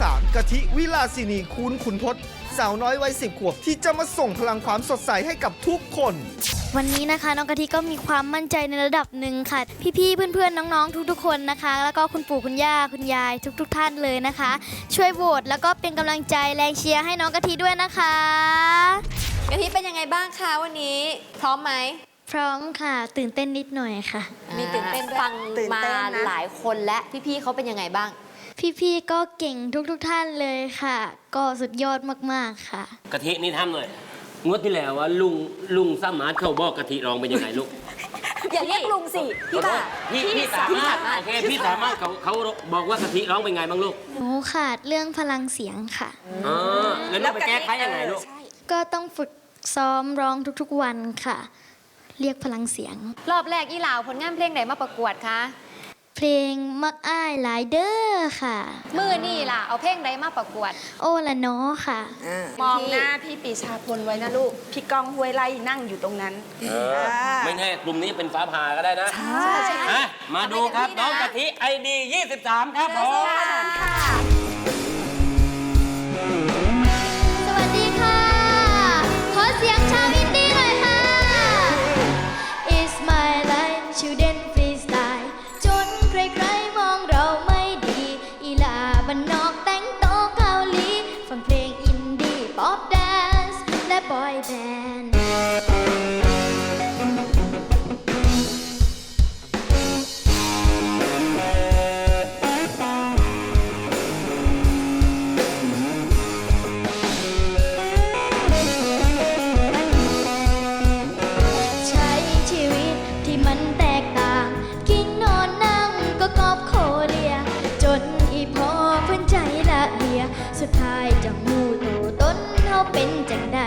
สารกะทิวิลาสินีคูณขุนทศสาวน้อยวัยสิบขวบที่จะมาส่งพลังความสดใสให้กับทุกคน วันนี้นะคะน้องกะทิก็มีความมั่นใจในระดับหนึ่งค่ะ พี่ๆเพื่อนๆน้องๆทุกๆคนนะคะ แล้วก็คุณปู่คุณย่าคุณยายทุก ๆ ท่านเลยนะคะ ช่วยโหวตแล้วก็เป็นกำลังใจแรงเชียร์ให้น้องกะทิด้วยนะคะกะทิเป็นยังไงบ้างคะวันนี้พร้อมไหมพร้อมค่ะ ตื่นเต้นนิดหน่อยค่ะ มีตื่นเต้นด้วยฟังตื่นมาเต้นนะหลายคนและพี่ๆเขาเป็นยังไงบ้าง พี่ๆก็เก่งทุกๆท่านเลยค่ะ ก็สุดยอดมากๆค่ะ กะทินี่ทำหน่อยงวดที่แล้วว่าลุงลุงสามารถเข้าบอกกะทิร้องเป็นยังไงลูกอย่าเรียกลุงสิพี่ค่ะพี่พี่สามารถโอเคพี่สามารถเขาเขาบอกว่ากะทิร้องเป็นไงบ้างลูกหนูขาดเรื่องพลังเสียงค่ะอ๋อแล้วลูกไปแก้ไขยังไงลูกก็ต้องฝึกซ้อมร้องทุกๆวันค่ะ เรียกพลังเสียง รอบแรกอีหลาวผลงานเพลงไหนมาประกวดคะ เพลงมักอ้ายหลายเด้อค่ะ มือนี่ล่ะ เอาเพลงไหนมาประกวด โอละเนอค่ะ มองหน้าพี่ปีชาพลไว้นะลูก พี่ก้องห้วยไล่นั่งอยู่ตรงนั้นเออไม่แน่กลุ่มนี้เป็นฟ้าผ่าก็ได้นะใช่ อะมาดูครับน้องกะทิไอดี 23 ครับผมส ป๊อปแดนซ์และบอยแบนด์ใช้ชีวิตที่มันแตกต่าง กินนอนนั่งก็กอบโคเลีย จนอีพอเพื่อนใจละเอีย สุดท้ายจะหู เป็นจังใด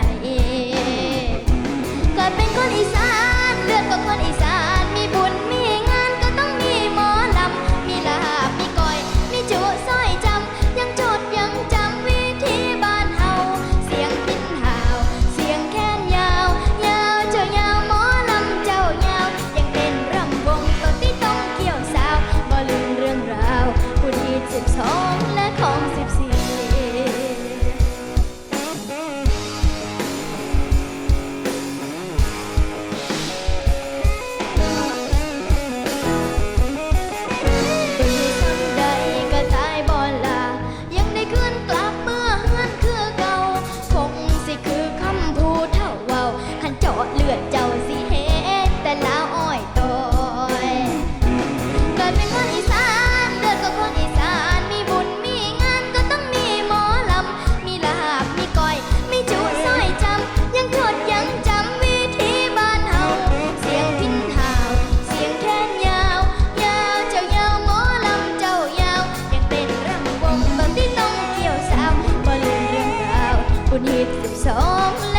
สิบสอง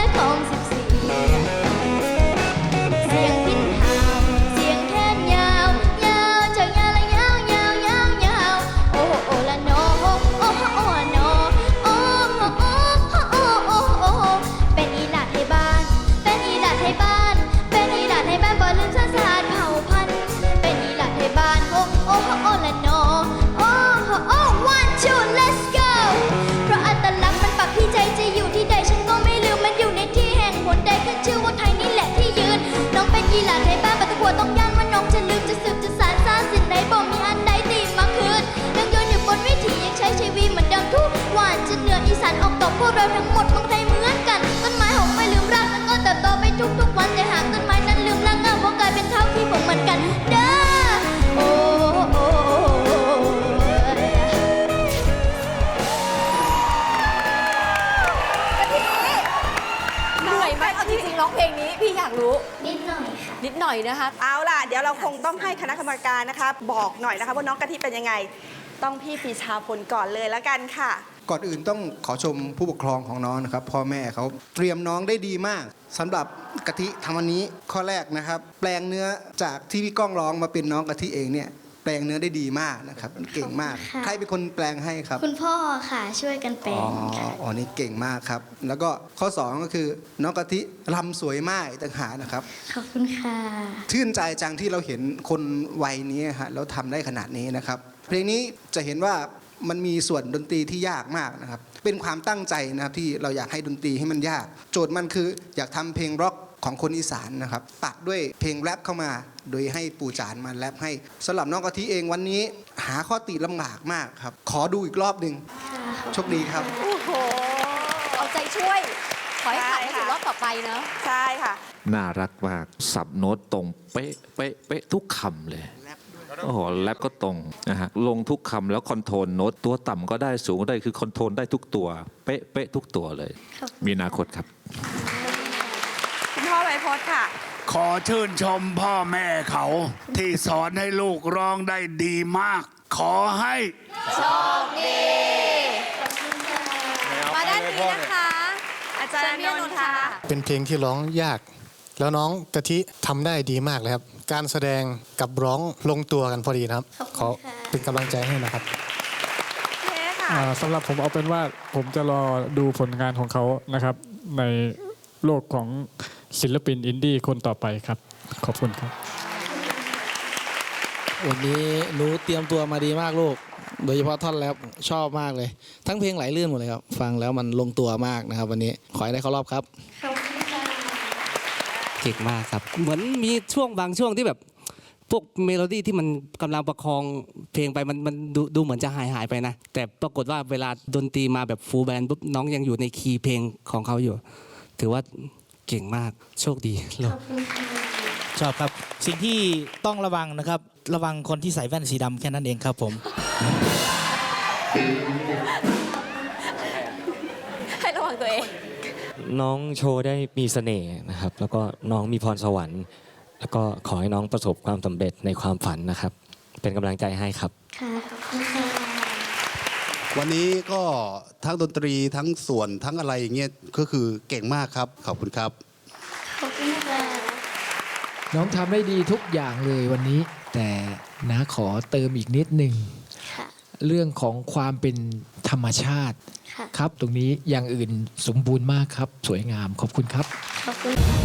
เหนืออีสานอกพวกเราทั้งหมดมืองไทยเหมือนกัน ต้นไม้หงไม่ลืมรากมันก็เติบโตไปทุกๆวันแต่หากต้นไม้นั้นลืมรากเงาเพรากลายเป็นเท่าที่ผมเหมือนกัน เด้อโอ้โอ้โอ้เหนื่อยไหมเอาจริงๆร้องเพลงนี้พี่อยากรู้ นิดหน่อยค่ะ นิดหน่อยนะคะ เอาล่ะ เดี๋ยวเราคงต้องให้คณะกรรมการนะคะ บอกหน่อยนะคะว่าน้องกะทิเป็นยังไง ต้องพี่ปีชาพลก่อนเลยแล้วกันค่ะ ก่อนอื่นต้องขอชมผู้ปกครองของน้องนะครับ พ่อแม่เขาเตรียมน้องได้ดีมากสำหรับกะทิทำวันนี้ข้อแรกนะครับ แปลงเนื้อจากที่พี่ก้องร้องมาเป็นน้องกะทิเองเนี่ยแปลงเนื้อได้ดีมากนะครับ เก่งมากขอบคุณค่ะใครเป็นคนแปลงให้ครับ คุณพ่อค่ะช่วยกันแปลอ๋องค่ะอ๋อนี่เก่งมากครับ แล้วก็ข้อสองก็คือ น้องกะทิรำสวยมากอีกต่างหากนะครับ ขอบคุณค่ะชื่นใจจังที่เราเห็นคนวัยนี้ฮะแล้วทำได้ขนาดนี้นะครับเพลงนี้จะเห็นว่ามันมีส่วนดนตรีที่ยากมากนะครับ เป็นความตั้งใจนะครับที่เราอยากให้ดนตรีให้มันยาก โจทย์มันคืออยากทำเพลงร็อกของคนอีสานนะครับตัดด้วยเพลงแรปเข้ามา โดยให้ปู่จานมาแรปให้สำหรับน้องกะทิเองวันนี้ หาข้อติลำบากมากครับ ขอดูอีกรอบหนึ่งโชคดีครับ โอ้โห เอาใจช่วย ขอให้ผ่านไปใช่ค่ะสู่รอบต่อไปเนอะใช่ค่ะ น่ารักมาก สับโน้ตตรงเป๊ะเป๊ะเป๊ะทุกคำเลย โอ้โหแรปก็ตรงนะฮะลงทุกคำแล้วคอนโทรลโน้ตตัวต่ำก็ได้สูงก็ได้คือคอนโทรลได้ทุกตัว เป๊ะเป๊ะทุกตัวเลยมีอนาคตครับ คุณพ่อไวโพสค่ะ ขอชื่นชมพ่อแม่เขา ที่สอนให้ลูกร้องได้ดีมาก ขอให้โชคดีมาด้านนี้นะคะ อาจารย์เชิญพี่ออนนนท์ท์ค่ะค่ะ เป็นเพลงที่ร้องยาก แล้วน้องกะทิทำได้ดีมากเลยครับ การแสดงกับร้องลงตัวกันพอดีนะครับ ขอเป็นกำลังใจให้นะครับเท่ค่ะ อ่าสำหรับผมเอาเป็นว่าผมจะรอดูผลงานของเขานะครับ ในโลกของศิลปินอินดี้คนต่อไปครับ ขอบคุณครับ วันนี้หนูเตรียมตัวมาดีมากลูก โดยเฉพาะท่อนแรปชอบมากเลย ทั้งเพลงไหลลื่นหมดเลยครับ ฟังแล้วมันลงตัวมากนะครับ วันนี้ขอให้ได้เข้ารอบครับ เก่งมากครับ เหมือนมีช่วงบางช่วงที่แบบ พวกเมโลดี้ที่มันกำลังประคองเพลงไปมันมันดูดูเหมือนจะหายหายไปนะ แต่ปรากฏว่าเวลาดนตรีมาแบบฟูลแบนด์ปุ๊บน้องยังอยู่ในคีย์เพลงของเขาอยู่ ถือว่าเก่งมากโชคดีลูกชอบครับ สิ่งที่ต้องระวังนะครับ ระวังคนที่ใส่แว่นสีดำแค่นั้นเองครับผม ให้ระวังตัวเอง น้องโชว์ได้มีเสน่ห์นะครับ แล้วก็น้องมีพรสวรรค์ แล้วก็ขอให้น้องประสบความสำเร็จในความฝันนะครับ เป็นกำลังใจให้ครับ ค่ะขอบคุณค่ะวันนี้ก็ทั้งดนตรีทั้งส่วนทั้งอะไรอย่างเงี้ยก็คือเก่งมากครับ ขอบคุณครับ ขอบคุณค่ะน้องทำได้ดีทุกอย่างเลยวันนี้ แต่นะขอเติมอีกนิดหนึ่ง ค่ะ เรื่องของความเป็นธรรมชาติ ค่ะ ครับ ตรงนี้อย่างอื่นสมบูรณ์มากครับ สวยงามขอบคุณครับ ขอบคุณค่ะ